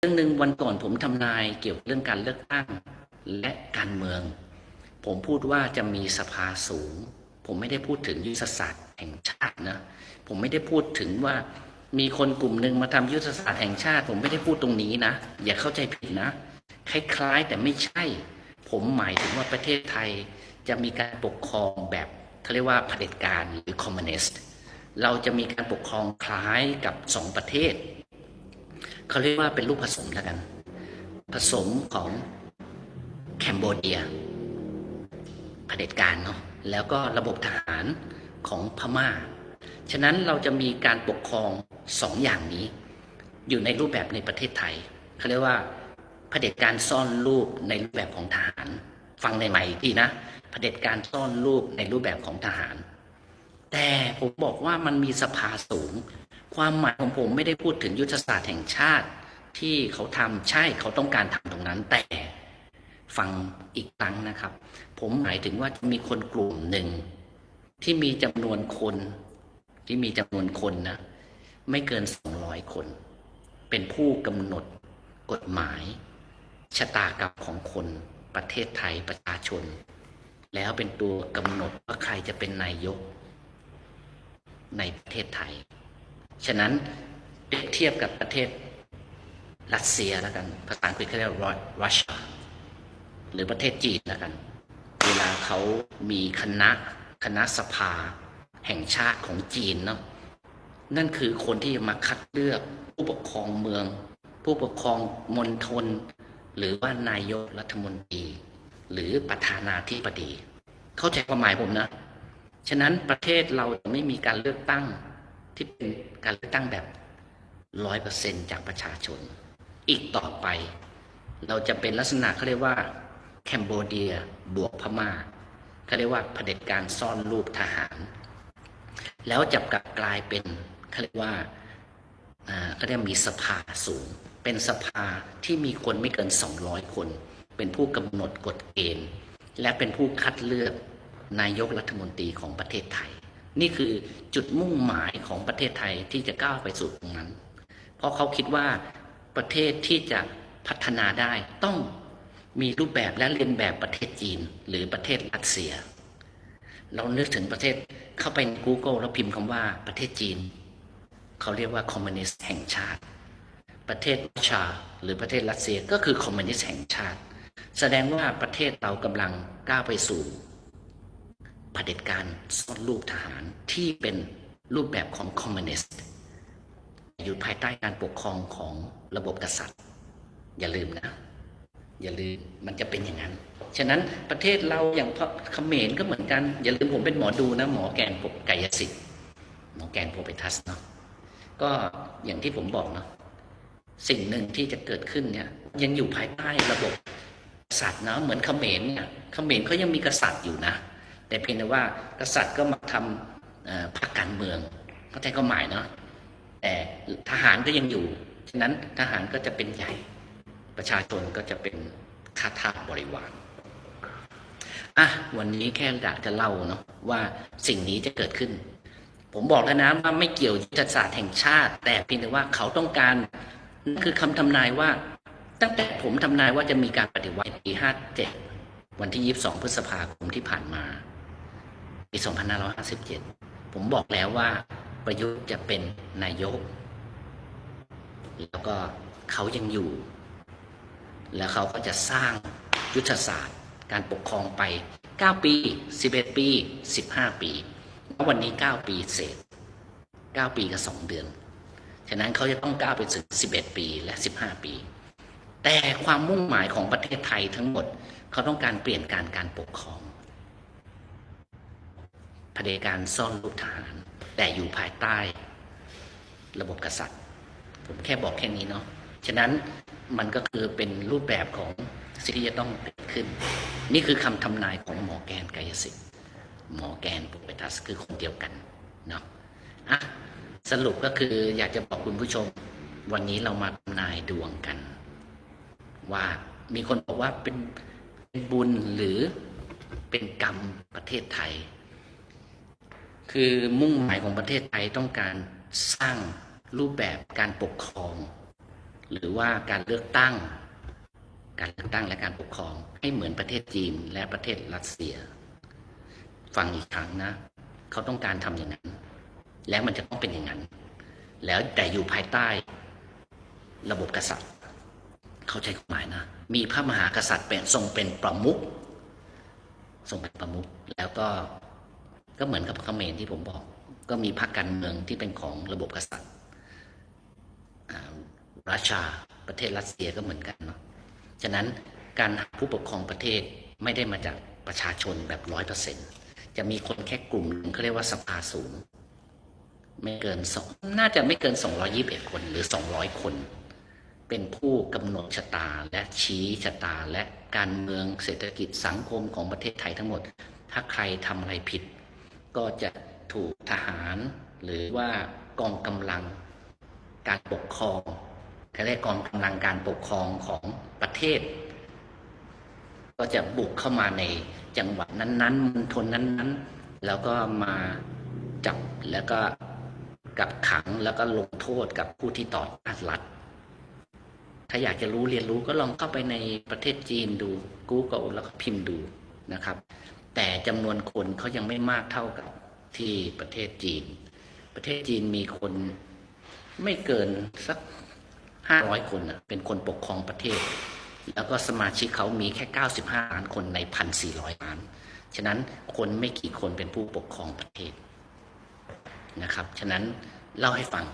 เรื่องหนึ่งวันก่อนผมทำนายเกี่ยวกับเรื่องการเลือกตั้งและการเมือง ผมพูดว่าจะมีสภาสูง ผมไม่ได้พูดถึงยุทธศาสตร์แห่งชาตินะผมไม่ได้พูดถึงว่ามีคนกลุ่มหนึ่งมาทำยุทธศาสตร์แห่งชาติ ผมไม่ได้พูดตรงนี้นะ อย่าเข้าใจผิดนะ คล้ายๆแต่ไม่ใช่ ผมหมายถึงว่าประเทศไทยจะมีการปกครองแบบเขาเรียกว่าเผด็จการหรือคอมมิวนิสต์เราจะมีการปกครองคล้ายกับสองประเทศ เขาเรียกว่าเป็นลูกผสมแล้วกัน ผสมของแคนโบเดียเผด็จการเนาะแล้วก็ระบบทหารของพม่า ฉะนั้นเราจะมีการปกครองสองอย่างนี้ อยู่ในรูปแบบในประเทศไทยเขาเรียกว่าเผด็จการซ่อนรูปในรูปแบบของทหาร ฟังในใหม่อีกทีนะเผด็จการซ่อนรูปในรูปแบบของทหาร แต่ผมบอกว่ามันมีสภาสูง ความหมายของผมไม่ได้พูดถึงยุทธศาสตร์แห่งชาติที่เขาทำใช่เขาต้องการทำตรงนั้น แต่ฟังอีกครั้งนะครับ ผมหมายถึงว่าจะมีคนกลุ่มหนึ่ง ที่มีจำนวนคน ที่มีจำนวนคนนะ ไม่เกิน200คน เป็นผู้กำหนดกฎหมาย ชะตากรรมของคนประเทศไทยประชาชน แล้วเป็นตัวกำหนดว่าใครจะเป็นนายก ในประเทศไทย ฉะนั้นเปรียบเทียบกับประเทศรัสเซียแล้วกัน ภาษาอังกฤษเขาเรียกว่ารัสเซียหรือประเทศจีนแล้วกัน เวลาเขามีคณะคณะสภาแห่งชาติของจีนเนาะนั่นคือคนที่มาคัดเลือกผู้ปกครองเมือง ผู้ปกครองมณฑลหรือว่านายกรัฐมนตรี หรือประธานาธิบดี เข้าใจความหมายผมนะ ฉะนั้นประเทศเราจะไม่มีการเลือกตั้งที่เป็นการเลือกตั้งแบบร้อยเปอร์เซ็นจากประชาชน อีกต่อไป เราจะเป็นลักษณะเขาเรียกว่าแคนโบเดียบวกพม่าเขาเรียกว่าเผด็จการซ่อนรูปทหาร แล้วจะกลับกลายเป็นเขาเรียกว่าอ่าเขาเรียกมีสภาสูง เป็นสภาที่มีคนไม่เกิน 200 คน เป็นผู้กำหนดกฎเกณฑ์ และเป็นผู้คัดเลือก นายกรัฐมนตรีของประเทศไทย นี่คือจุดมุ่งหมายของประเทศไทยที่จะก้าวไปสู่ตรงนั้น เพราะเขาคิดว่าประเทศที่จะพัฒนาได้ต้องมีรูปแบบและเรียนแบบประเทศจีนหรือประเทศรัสเซีย เรานึกถึงประเทศเข้าไปใน Google แล้วพิมพ์คำว่าประเทศจีน เขาเรียกว่าคอมมิวนิสต์แห่งชาติ ประเทศรัสเซียหรือประเทศรัสเซียก็คือคอมมิวนิสต์แห่งชาติ แสดงว่าประเทศเรากำลังก้าวไปสู่ เผด็จการซ่อนรูปทหารที่เป็นรูปแบบของคอมมิวนิสต์อยู่ภายใต้การปกครองของระบบกษัตริย์ อย่าลืมนะ อย่าลืมมันจะเป็นอย่างนั้น ฉะนั้นประเทศเราอย่างเขมรก็เหมือนกัน อย่าลืมผมเป็นหมอดูนะ หมอแกนปกกายสิทธิ์หมอแกนโพเปทัสเนาะก็อย่างที่ผมบอกเนาะสิ่งหนึ่งที่จะเกิดขึ้นเนี่ยยังอยู่ภายใต้ระบบกษัตริย์นะเหมือนเขมรเนี่ยเขมรเขายังมีกษัตริย์อยู่นะ แต่เพียงแต่ว่ากษัตริย์ก็มาทำพรรคการเมืองเข้าใจก็หมายเนาะแต่ทหารก็ยังอยู่ฉะนั้นทหารก็จะเป็นใหญ่ประชาชนก็จะเป็นข้าทาสบริวารอะวันนี้แค่อยากจะเล่าเนาะว่าสิ่งนี้จะเกิดขึ้น ผมบอกแล้วนะว่าไม่เกี่ยวยุทธศาสตร์แห่งชาติ แต่เพียงแต่ว่าเขาต้องการนั่นคือคำทำนายว่า ตั้งแต่ผมทำนายว่าจะมีการปฏิวัติปี57วันที่22พฤษภาคมที่ผ่านมา ปี 2557 ผมบอกแล้วว่าประยุทธ์จะเป็นนายก แล้วก็เขายังอยู่ แล้วเขาก็จะสร้างยุทธศาสตร์ การปกครองไป 9 ปี 11 ปี 15 ปีแล้ววันนี้ 9 ปีเศษ9ปีกับ 2 เดือน ฉะนั้นเขาจะต้องก้าวไปถึง 11 ปีและ 15 ปี แต่ความมุ่งหมายของประเทศไทยทั้งหมด เขาต้องการเปลี่ยนการการปกครอง ผด็จการซ่อนรูปทหาร แต่อยู่ภายใต้ ระบบกษัตริย์ ผมแค่บอกแค่นี้เนาะฉะนั้นมันก็คือเป็นรูปแบบของสิ่งที่จะต้องเกิดขึ้น นี่คือคำทำนายของหมอแกนกายสิทธิ์หมอแกนปุเปตัสคือคนเดียวกันเนาะอะสรุปก็คืออยากจะบอกคุณผู้ชม วันนี้เรามาทำนายดวงกัน ว่ามีคนบอกว่าเป็นเป็นบุญหรือเป็นกรรมประเทศไทย คือมุ่งหมายของประเทศไทยต้องการสร้างรูปแบบการปกครอง หรือว่าการเลือกตั้ง การเลือกตั้งและการปกครอง ให้เหมือนประเทศจีนและประเทศรัสเซีย ฟังอีกครั้งนะ เขาต้องการทำอย่างนั้น แล้วมันจะต้องเป็นอย่างนั้น แล้วแต่อยู่ภายใต้ ระบบกษัตริย์ เขาใจความหมายนะ มีพระมหากษัตริย์เป็นทรงเป็นประมุขทรงเป็นประมุขแล้วก็ ก็เหมือนกับเขมรที่ผมบอก ก็มีพรรคการเมืองที่เป็นของระบบกษัตริย์อ่ารัสชาประเทศรัสเซียก็เหมือนกันเนาะฉะนั้นการหาผู้ปกครองประเทศไม่ได้มาจากประชาชนแบบร้อยเปอร์เซ็นจะมีคนแค่กลุ่มหนึ่งเขาเรียกว่าสภาสูง ไม่เกินสองน่าจะไม่เกิน221คนหรือ200คน เป็นผู้กำหนดชะตาและชี้ชะตาและการเมืองเศรษฐกิจสังคมของประเทศไทยทั้งหมด ถ้าใครทำอะไรผิด ก็จะถูกทหารหรือว่ากองกำลังการปกครองเขาเรียกกองกำลังการปกครองของประเทศ ก็จะบุกเข้ามาในจังหวัดนั้นๆมณฑลนั้นๆ แล้วก็มาจับแล้วก็กับขังแล้วก็ลงโทษกับผู้ที่ต่อต้านรัฐ ถ้าอยากจะรู้เรียนรู้ก็ลองเข้าไปในประเทศจีนดู Google แล้วก็พิมพ์ดูนะครับ แต่จำนวนคนเขายังไม่มากเท่ากับที่ประเทศจีน ประเทศจีนมีคนไม่เกินสักห้าร้อยคนนะเป็นคนปกครองประเทศ แล้วก็สมาชิกเขามีแค่ 95 ล้านคนใน1,400ล้าน ฉะนั้นคนไม่กี่คนเป็นผู้ปกครองประเทศนะครับ ฉะนั้นเล่าให้ฟัง